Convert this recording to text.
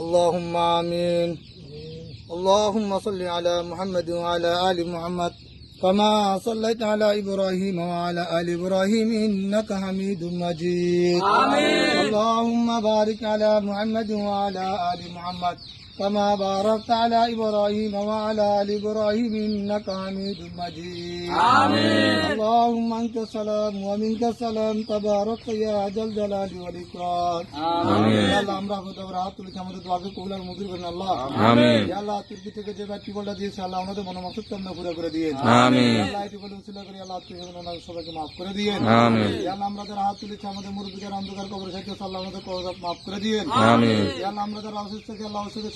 اللهم آمين. اللهم صل على محمد وعلى آل محمد كما صليت على إبراهيم وعلى آل إبراهيم إنك حميد مجيد. آمين. اللهم بارك على محمد وعلى آل محمد كما باركت على إبراهيم وعلى آل إبراهيم إنك حميد مجيد آمين اللهم أنت السلام ومنك السلام تبارك يا ذا الجلال والإكرام آمين يا الله আমরা আমাদের হাত তুলে আমাদের দোয়াকে কবুল আর মঞ্জুর করেন আল্লাহ আমিন ইয়া আল্লাহ তুর্কি থেকে যে ব্যক্তি বলটা দিয়েছে আল্লাহ আমাদের মনোমাসুক কামনা পুরো করে দিয়ে আমিন আল্লাহ এটি বলে উসিলা করে আল্লাহ তুমি ওনাদের সবাইকে মাফ করে দিয়ে আমিন ইয়া আল্লাহ আমরা যারা হাত তুলেছি আমাদের মুরব্বীদের অন্ধকার কবর সাথে আল্লাহ আমাদের কবর মাফ করে দিয়ে আমিন ইয়া আল্লাহ আমরা যারা অসুস্থ থেকে আল্লাহ অসুস্থের